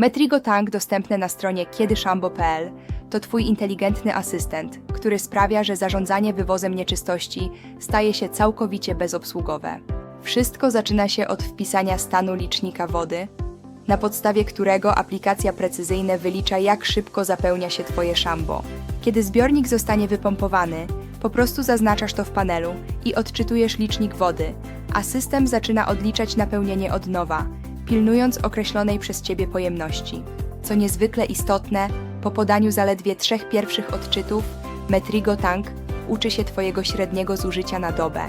Metrigo Tank dostępne na stronie kiedyszambo.pl to Twój inteligentny asystent, który sprawia, że zarządzanie wywozem nieczystości staje się całkowicie bezobsługowe. Wszystko zaczyna się od wpisania stanu licznika wody, na podstawie którego aplikacja precyzyjne wylicza, jak szybko zapełnia się Twoje szambo. Kiedy zbiornik zostanie wypompowany, po prostu zaznaczasz to w panelu i odczytujesz licznik wody, a system zaczyna odliczać napełnienie od nowa, pilnując określonej przez Ciebie pojemności. Co niezwykle istotne, po podaniu zaledwie trzech pierwszych odczytów, Metrigo Tank uczy się Twojego średniego zużycia na dobę.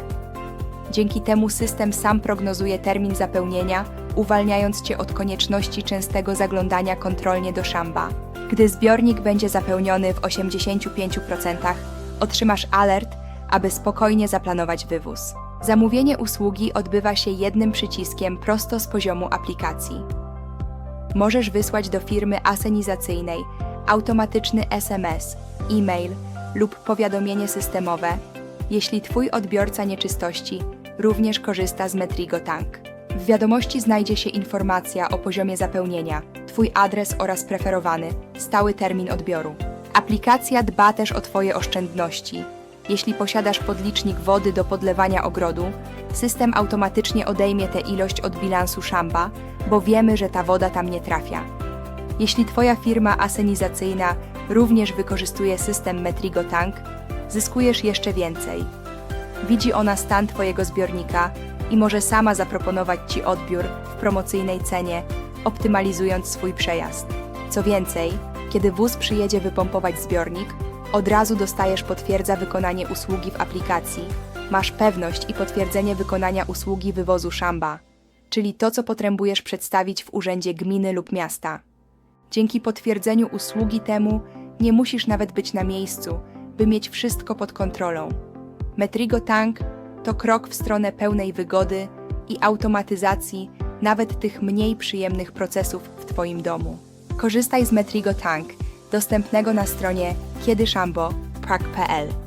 Dzięki temu system sam prognozuje termin zapełnienia, uwalniając Cię od konieczności częstego zaglądania kontrolnie do szamba. Gdy zbiornik będzie zapełniony w 85%, otrzymasz alert, aby spokojnie zaplanować wywóz. Zamówienie usługi odbywa się jednym przyciskiem prosto z poziomu aplikacji. Możesz wysłać do firmy asenizacyjnej automatyczny SMS, e-mail lub powiadomienie systemowe, jeśli Twój odbiorca nieczystości również korzysta z Metrigo Tank. W wiadomości znajdzie się informacja o poziomie zapełnienia, Twój adres oraz preferowany, stały termin odbioru. Aplikacja dba też o Twoje oszczędności. Jeśli posiadasz podlicznik wody do podlewania ogrodu, system automatycznie odejmie tę ilość od bilansu szamba, bo wiemy, że ta woda tam nie trafia. Jeśli Twoja firma asenizacyjna również wykorzystuje system Metrigo Tank, zyskujesz jeszcze więcej. Widzi ona stan Twojego zbiornika i może sama zaproponować Ci odbiór w promocyjnej cenie, optymalizując swój przejazd. Co więcej, kiedy wóz przyjedzie wypompować zbiornik, od razu dostajesz potwierdza wykonanie usługi w aplikacji. Masz pewność i potwierdzenie wykonania usługi wywozu szamba, czyli to, co potrzebujesz przedstawić w urzędzie gminy lub miasta. Dzięki potwierdzeniu usługi temu nie musisz nawet być na miejscu, by mieć wszystko pod kontrolą. Metrigo Tank to krok w stronę pełnej wygody i automatyzacji nawet tych mniej przyjemnych procesów w Twoim domu. Korzystaj z Metrigo Tank, dostępnego na stronie kiedyszambo.prak.pl.